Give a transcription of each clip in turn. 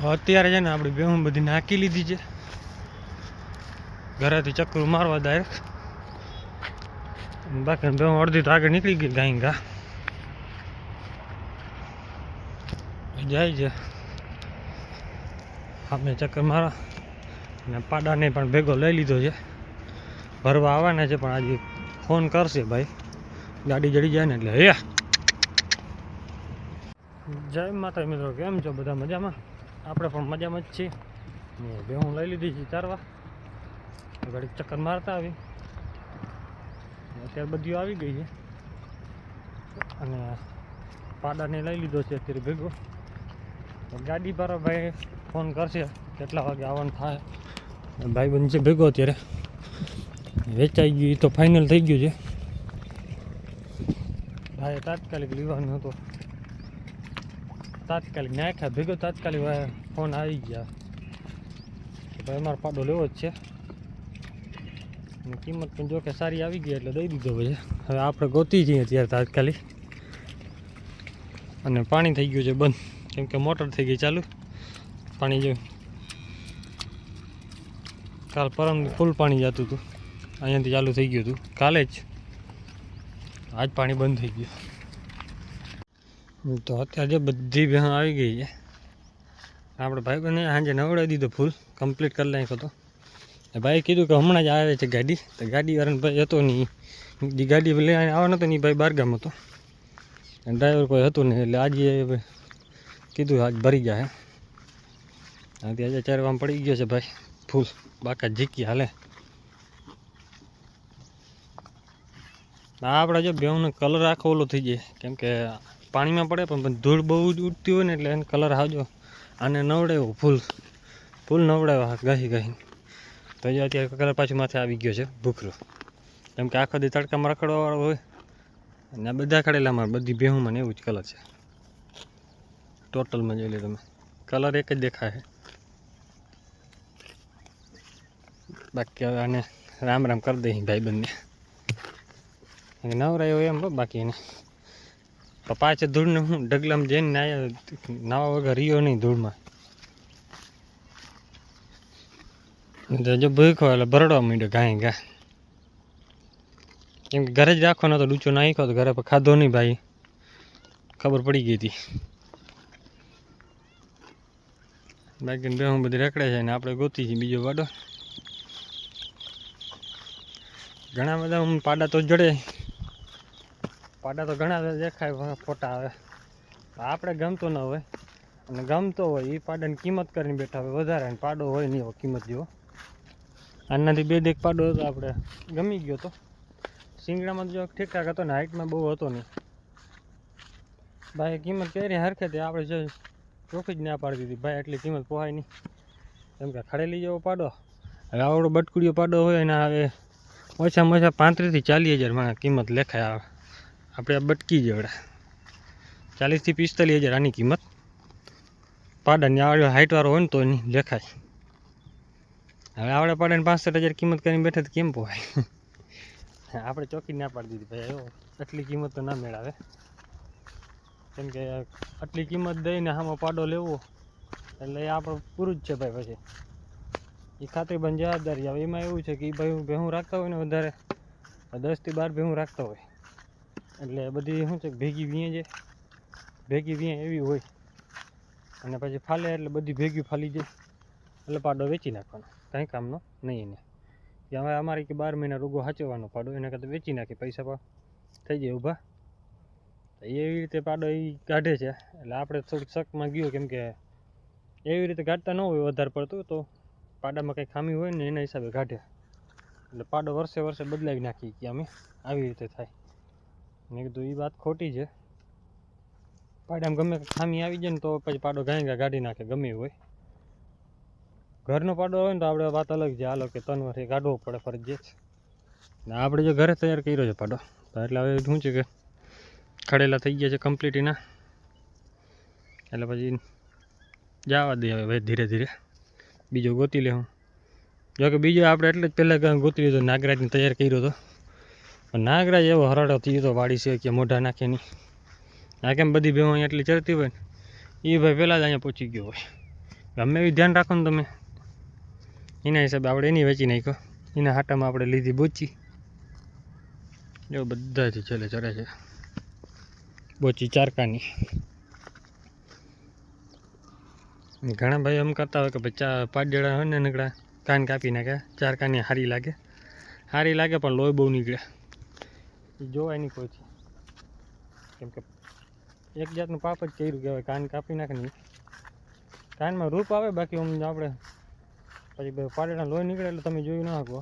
તો અત્યારે છે ને આપણી બેહું બધી નાખી લીધી છે. ઘરેથી ચક્કર મારવા ડાયરેક્ટ બાકી બેહું અડધી તો આગળ નીકળી ગઈ ગાઈ ગા જાય છે. આપણે ચક્કર મારા. અને પાડાને પણ ભેગો લઈ લીધો છે. ભરવા આવવાના છે, પણ આજે ફોન કરશે ભાઈ. ગાડી જડી જાય ને એટલે હે. જય માતા મિત્રો, કેમ છો? બધા મજામાં? આપણે પણ મજામાં જ છીએ. ને બે હું લઈ લીધી છે ચારવા. ઘડીક ચક્કર મારતા આવી. અત્યારે બધી આવી ગઈ છે. અને પાડાને લઈ લીધો છે અત્યારે ભેગો. ગાડી પર ભાઈ ફોન કરશે કેટલા વાગે આવવાનું થાય. ભાઈ બંધ છે ભેગો અત્યારે. વેચાઈ ગયું તો ફાઇનલ થઈ ગયું છે. ભાઈ તાત્કાલિક લેવાનું હતો. તાત્કાલિક નાખ્યા ભેગો તાત્કાલિક ફોન આવી ગયા ભાઈ અમારો પાડો લેવો જ છે કિંમત પણ જો કે સારી આવી ગઈ એટલે દઈ દીધો પછી હવે આપણે ગોતી જઈએ અત્યારે તાત્કાલિક અને પાણી થઈ ગયું છે બંધ કેમ કે મોટર થઈ ગઈ ચાલુ પાણી જો કાલ પરમ ફૂલ પાણી જતું હતું અહીંયાથી ચાલુ થઈ ગયું હતું કાલે જ આજ પાણી બંધ થઈ ગયું તો અત્યારે બધી ભેણ આવી ગઈ છે. આપણે ભાઈ બને સાંજે નવડાવી દીધો ફૂલ કમ્પ્લીટ કરી નાખ્યો તો. ને ભાઈ કીધું કે હમણાં જ આવે છે ગાડી. તો ગાડી વાળાને ભાઈ હતો નહીં. જે ગાડી લઈને આવવાનો હતો નહીં ભાઈ બારગામ હતો. ડ્રાઈવર કોઈ હતું નહીં, એટલે આજે કીધું આજ ભરી ગયા આજે આજે ચારવામાં પડી ગયો છે ભાઈ ફૂલ બાકા જીકી હાલે. આપણે જો બેઉનો કલર આખો ઓલો થઈ જાય કેમ કે પાણીમાં પડે, પણ ધૂળ બહુ જ ઉડતી હોય ને એટલે એને કલર આવજો. આને નવડાવ્યો ફૂલ. ફૂલ નવડાવ્યો ગાહી ગાહી. તો જો અત્યારે કલર પાછું માથે આવી ગયો છે, ભૂખરો. કેમ કે આખો દી તડકામાં રખડવાવાળો હોય. અને આ બધા ખડેલામાં, બધી બેહુંમાં ને એવું જ કલર છે. ટોટલમાં જોઈ લો તમે. કલર એક જ દેખાય બાકી હવે આને રામ રામ કરી દઈ ભાઈ બંને નવરાયો એમ બાકી એને. પપ્પા છે ધૂળને હું ડગલામાં જઈને નાયા નાવા વગર રહ્યો નહીં ધૂળમાં. જો ભૂખો એટલે ભરડવા માંડ્યો ગાય ગા. કેમ કે ઘરે જ રાખવાનો તો ડૂચો નાખ્યો તો ઘરે પર ખાધો નહીં ભાઈ. ખબર પડી ગઈ હતી. બાકી બે હું બધી રખડે છે ને આપણે ગોતી છીએ બીજો વાડો. ઘણા બધા હું પાડા તો જડે. પાડા તો ઘણા દેખાય ફોટા આવે. આપણે ગમતો ન હોય. અને ગમતો હોય એ પાડાની કિંમત કરીને બેઠા હોય. વધારે પાડો હોય નહીં, એવો કિંમત જેવો. આનાથી બે દેખ પાડો હતો આપણે. ગમી ગયો તો. સિંગડામાં જો ઠીકઠાક હતો ને હાઇટમાં બહુ હતો નહીં. ભાઈ કિંમત કરી હરખે તે આપણે જો ચોખ્ખી જ ના પાડી દીધી. ભાઈ એટલી કિંમત પોહાય નહીં. કેમ કે ખડેલી જેવો પાડો. હવે આવડો બટકુડિયો પાડો હોય એના હવે ઓછામાં ઓછા પાંત્રીસથી ચાલીસ હજાર માણસ કિંમત લેખાય આવે. આપણે આ બટકી જેવડા. ચાલીસથી પિસ્તાલીસ હજાર આની કિંમત. પાડાની આવડે હાઇટવાળો હોય ને તો એની લેખાય. હવે આવડે પાડાને પાંસઠ હજાર કિંમત કરીને બેઠે તો કેમ પોવાય આપણે ચોકી ના પાડી દીધી ભાઈ એવો આટલી કિંમત તો ના મેળાવે. કેમ કે આટલી કિંમત દઈને આમાં પાડો લેવો, એટલે એ આપણે પૂરું જ છે ભાઈ પછી. એ ખાતરી બંધ જવાબદારી હવે એમાં એવું છે કે ભાઈ ભેહું રાખતા હોય ને વધારે, દસથી બાર ભેહું રાખતા હોય. એટલે બધી શું છે, ભેગી વીએ છે ભેગી વીએ એવી હોય. અને પછી ફાલે એટલે બધી ભેગી ફાલી જાય. એટલે પાડો વેચી નાખવાનો. કંઈ કામનો નહીં એને. કે હવે અમારે કે બાર મહિના રોગો સાચવવાનો પાડો, એના કરતાં વેચી નાખી, પૈસા પણ થઈ જાય ઊભા. તો એવી રીતે પાડો એ કાઢે છે. એટલે આપણે થોડુંક શકમાં ગયો કેમ કે એવી રીતે કાઢતા ન હોય વધારે પડતું, તો પાડામાં કંઈ ખામી હોય ને એના હિસાબે કાઢે. એટલે પાડો વર્ષે વર્ષે બદલાવી નાખીએ કે અમે. આવી રીતે થાય. મેં કીધું એ વાત ખોટી છે. પાડામાં ગમે ખામી આવી જાય ને તો પછી પાડો ગાય ગાડી નાખે, ગમે હોય. ઘરનો પાડો હોય ને તો આપણે વાત અલગ છે, હાલો કે ત્રણ વર્ષે કાઢવો પડે ફરજિયાત. ને આપણે જો ઘરે તૈયાર કર્યો છે પાડો, તો એટલે હવે શું છે કે ખડેલા થઈ ગયા છે કમ્પ્લીટ એના. એટલે પછી જવા દે હવે ધીરે ધીરે. બીજો ગોતી લે હું જો કે બીજો આપણે એટલે જ પહેલાં ગોતી લીધો, નાગરાજને તૈયાર કર્યો હતો પણ નાગરાજ એવો હરાડો થયું તો વાડી છે કે મોઢા નાખે નહીં. આ કેમ બધી ભેહો એટલી ચડતી હોય ને? એ ભાઈ પહેલાં જ અહીંયા પહોંચી ગયો હોય. ગમે એવી ધ્યાન રાખો ને તમે. એના હિસાબે આપણે એની વેચી નાખ્યો. એના હાટામાં આપણે લીધી બોચી. જો જ છેલ્લે ચડે છે. બોચી ચારકાની. ઘણા ભાઈ એમ કરતા હોય કે ભાઈ ચા પાંચ હોય ને નીકળ્યા કાન કાપી નાખ્યા ચારકાની સારી લાગે. સારી લાગે પણ લોહી બહુ નીકળે. એ જોવાય નહીં કોઈ કેમ કે એક જાતનું પાપ જ કર્યું કહેવાય, કાન કાપી નાખે નહીં કાનમાં રૂપ આવે, બાકી આમ આપણે પછી બે પાડેલા લોહી નીકળે એટલે તમે જોયું ના શકો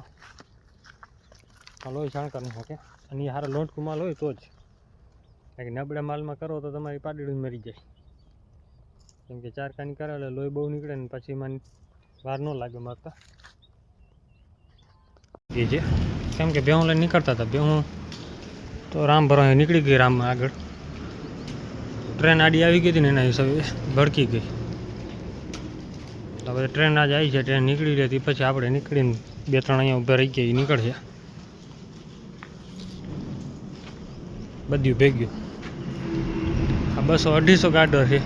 આ લોહી છાણ કરી શકે અને એ હારા લોટકું માલ હોય તો જ. બાકી નબળા માલમાં કરો તો તમારી પાડેડું મરી જાય. કેમ કે ચાર કાની કરે એટલે લોહી બહુ નીકળે ને પછી એમાં વાર ન લાગે મારતા. એ છે કેમ કે બે લઈને નીકળતા હતા બેહું તો રામ ભરવા નીકળી ગઈ રામ આગળ. ટ્રેન આડી આવી ગઈ હતી ને એના હિસાબે ભડકી ગઈ. હવે ટ્રેન આજે આવી છે, ટ્રેન નીકળી રહી હતી, પછી આપણે નીકળીને બે ત્રણ અહીંયા ઊભા રહી ગયા, એ નીકળશે બધું ભેગ્યું. આ બસો અઢીસો ગાડો છે.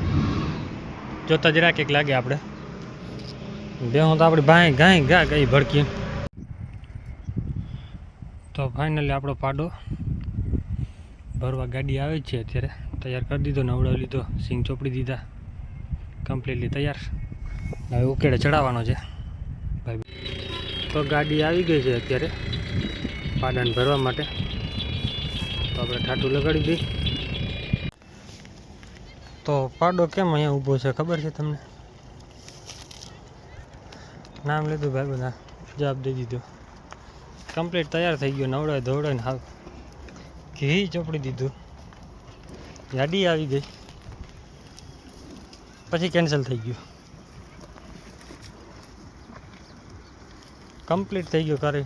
જોતા જરાક એક લાગે આપણે. બે હું તો આપણે ભાઈ ગાય ગા ગઈ ભડકી તો ફાઇનલી આપણો પાડો. ભરવા ગાડી આવે જ છે અત્યારે. તૈયાર કરી દીધો, નવડાવી લીધો, સિંગ ચોપડી દીધા. કમ્પ્લીટલી તૈયાર. હવે ઉકેડે ચડાવવાનો છે. ભાઈ તો ગાડી આવી ગઈ છે અત્યારે પાડાને ભરવા માટે. તો આપણે ઠાઠું લગાડી દઈ તો પાડો કેમ અહીંયા ઊભો છે, ખબર છે તમને? નામ લીધું ભાઈ બધા. જવાબ દઈ દીધો. કમ્પ્લીટ તૈયાર થઈ ગયો નવડાવી ધોવડાવીને હાવ ઘી ચોપડી દીધું. ગાડી આવી ગઈ. પછી કેન્સલ થઈ ગયું. કમ્પ્લીટ થઈ ગયું કરે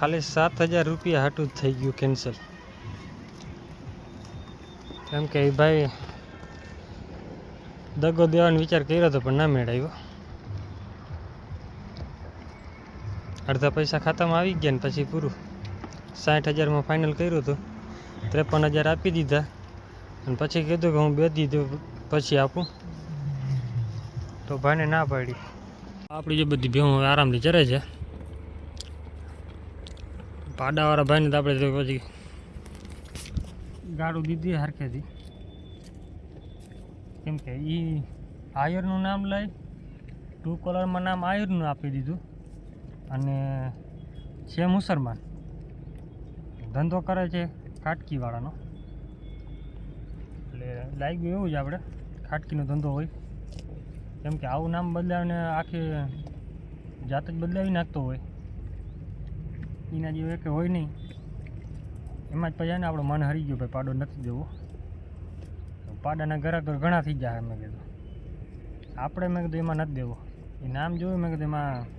ખાલી સાત હજાર રૂપિયા હાટું જ થઈ ગયું કેન્સલ કેમ કે ભાઈ દગો દેવાનો વિચાર કર્યો હતો પણ ના મેળવ્યો અડધા પૈસા ખાતામાં આવી ગયા ને પછી પૂરું. સાઠ હજારમાં ફાઇનલ કર્યું હતું. ત્રેપન હજાર આપી દીધા. અને પછી કીધું કે હું બે દીધું પછી આપું. તો ભાઈને ના પાડી. આપણી જે બધી ભેહું આરામથી ચરે છે. પાડાવાળા ભાઈને તો આપણે પછી ગાડું દીધી હરખેથી. કેમ કે એ આયરનું નામ લઈ, ટુ કલરમાં નામ આયરનું આપી દીધું. અને છે મુસલમાન. ધંધો કરે છે ખાટકીવાળાનો. એટલે લાગ્યું એવું જ આપણે, ખાટકીનો ધંધો હોય. કેમ કે આવું નામ બદલાવીને આખી જાત જ બદલાવી નાખતો હોય. એના જેવું એક હોય નહીં. એમાં જ પછી ને આપણો મન હરી ગયો, ભાઈ પાડો નથી દેવો. પાડાના ગ્રાહક તો ઘણા થઈ જાય મેં કીધું. આપણે, મેં કીધું, એમાં નથી દેવો. એ નામ જોયું, મેં કીધું, એમાં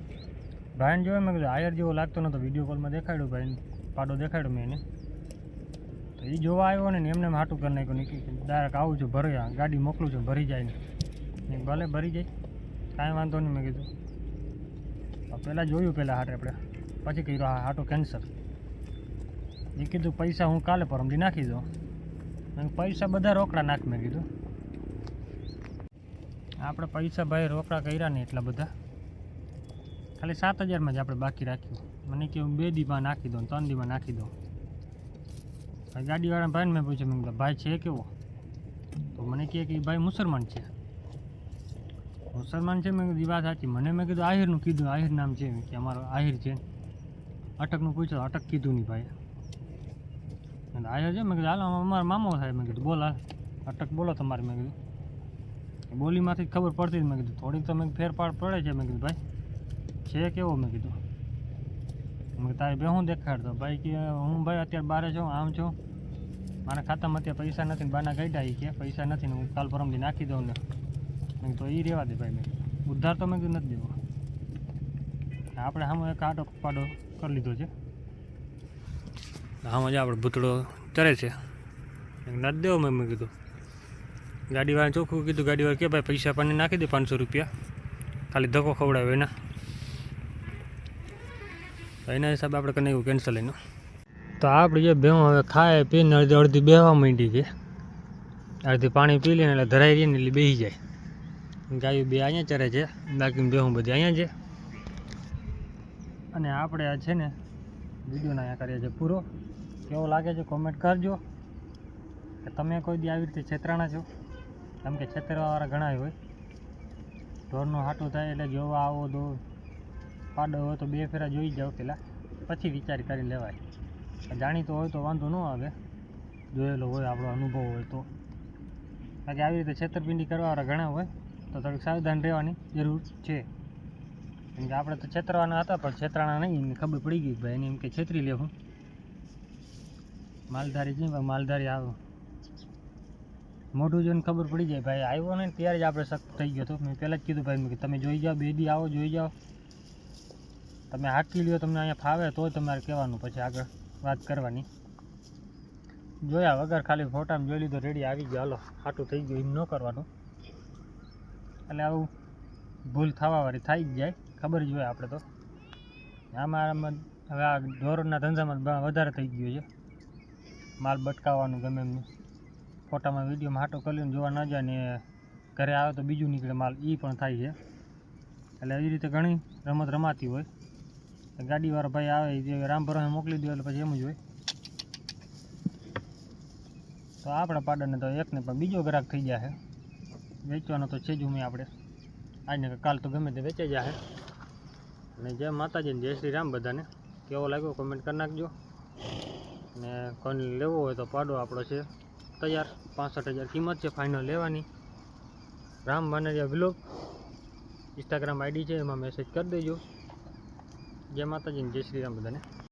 ભાઈને જોયું? મેં કીધું આયર જેવો લાગતો નહોતો વીડિયો કોલમાં દેખાડ્યો ભાઈ પાડો દેખાડ્યો મેં એને. તો એ જોવા આવ્યો ને એમને હાટું કરી નાખ્યું નીકળી ડાયરેક્ટ આવું છું, ભરી ગાડી મોકલું છું, ભરી જાય ને. ભલે, ભરી જાય. કાંઈ વાંધો નહીં, મેં કીધું. પહેલાં જોયું પહેલાં હાટે આપણે. પછી હા હાટો કેન્સલ એ કીધું, પૈસા હું કાલે પરમથી નાખી દઉં. મેં પૈસા બધા રોકડા નાખ, મેં કીધું. આપણે પૈસા ભાઈ રોકડા કર્યા નહીં એટલા બધા. ખાલી સાત હજારમાં જ આપણે બાકી રાખ્યું. મને કે હું બે દીમાં નાખી દઉં ત્રણ દીમાં નાખી દઉં. ભાઈ ગાડીવાળા ભાઈને મેં પૂછ્યું, મેં કીધું ભાઈ છે કેવો? તો મને કહે કે એ ભાઈ મુસલમાન છે. મુસલમાન છે, મેં કીધું, "ઈ વાત સાચી. મને મેં કીધું, આહિરનું કીધું, આહિર નામ છે. કે અમારો આહિર છે. અટકનું પૂછ્યું, અટક કીધું નહીં ભાઈ. અને આહિર છે? મેં કીધું, હાલો અમારો મામો થાય. મેં કીધું, બોલ હાલ. અટક બોલો તમારે, મેં કીધું. એ બોલીમાંથી જ ખબર પડતી જ મેં કીધું, થોડીક તો મેં ફેરફાર પડે છે, મેં કીધું, ભાઈ. છે કેવો મેં કીધું? મેં તારી બે હું દેખાડતો. ભાઈ કે, હું ભાઈ અત્યારે બારે છું, આમ છું. મારા ખાતામાં અત્યારે પૈસા નથી બાના ગઈડા એ કે, પૈસા નથી ને હું કાલ પરમથી નાખી દઉં ને. તો એ રહેવા દે ભાઈ મેં ઉધાર તો મેં કીધું નથી દેવો. આપણે સામે એક આટો પાડો કરી લીધો છે. આમાં જ આપણે ભૂતળો ચરે છે. નથી દેવો મેં મેં કીધું. ગાડીવાળા ચોખ્ખું કીધું, ગાડીવાળા કે ભાઈ પૈસા પાણી નાખી દે પાંચસો રૂપિયા. ખાલી ધક્કો ખવડાવ્યો એના. તો એના હિસાબે આપણે કરી નાખ્યું કેન્સલ એનું તો આપણે જે ભેહું હવે ખાય, પીને અડધી અડધી બેહવા માંડી છે. અડધી પાણી પી લઈને એટલે ધરાઈ રહીએ ને એટલે બેસી જાય. ગાયું બે અહીંયા ચરે છે બાકી બેહું બધી અહીંયા છે. અને આપણે આ છે ને, વિડીયોને અહીંયા કરીએ છીએ પૂરો. કેવો લાગે છે કોમેન્ટ કરજો. કે તમે કોઈ દી આવી રીતે છેતરાણા છો? કેમ કે છેતરવાવાળા ઘણા હોય. ઢોરનું હાટું થાય એટલે જોવા આવો તો પાડો હોય તો બે ફેરા જોઈ જાઓ પહેલાં પછી વિચાર કરી લેવાય. જાણીતો હોય તો વાંધો ન આવે. જોયેલો હોય, આપણો અનુભવ હોય તો. બાકી આવી રીતે છેતરપિંડી કરવાવાળા ઘણા હોય, તો થોડીક સાવધાન રહેવાની જરૂર છે. કેમ કે આપણે તો છેતરવાના હતા, પણ છેતરાણા નહીં, એને ખબર પડી ગઈ ભાઈ એને એમ કે છેતરી લેવું માલધારી છે માલધારી આવો. મોઢું જોઈને ખબર પડી જાય, ભાઈ આવ્યો ને ત્યારે જ આપણે શક થઈ ગયો હતો. મેં પહેલાં જ કીધું ભાઈ તમે જોઈ જાઓ બે દી આવો, જોઈ જાઓ. તમે હાકી લ્યો, તમને અહીંયા ફાવે તોય તમારે કહેવાનું પછી આગળ વાત કરવાની. જોયા વગર ખાલી ફોટામાં જોઈ લીધો, રેડી આવી ગયો. હાલો, હાટું થઈ ગયું, એમ ન કરવાનું. એટલે આવું ભૂલ થવાવાળી થઈ જ જાય, ખબર જ હોય આપણે તો. આમાં હવે આ ઢોરના ધંધામાં વધારે થઈ ગયું છે. માલ બટકાવવાનું ગમે એમ ફોટામાં વિડીયોમાં હાટો કરીને જોવા ન જાય ને ઘરે આવે તો બીજું નીકળે માલ એ પણ થાય છે. એટલે એવી રીતે ઘણી રમત રમાતી હોય. ગાડીવાળો ભાઈ આવે જે રામ ભરોસે મોકલી દો એટલે પછી એમ જ હોય. તો આપણા પાડાને તો એકને પણ બીજો ગ્રાહક થઈ જશે વેચવાનો તો છે જ ઉમે આપણે. આજને કાલ તો ગમે તે વેચાઈ જશે અને જય માતાજીને જય શ્રી રામ બધાને. કેવો લાગ્યો કોમેન્ટ કરી નાખજો. ને કોઈને લેવો હોય તો પાડો આપણો છે. તૈયાર, પાસઠ હજાર કિંમત છે ફાઇનલ લેવાની. Ram Maneriya vlog Instagram ID છે, એમાં મેસેજ કરી દેજો. જય માતાજી જય શ્રી રામ બધાને.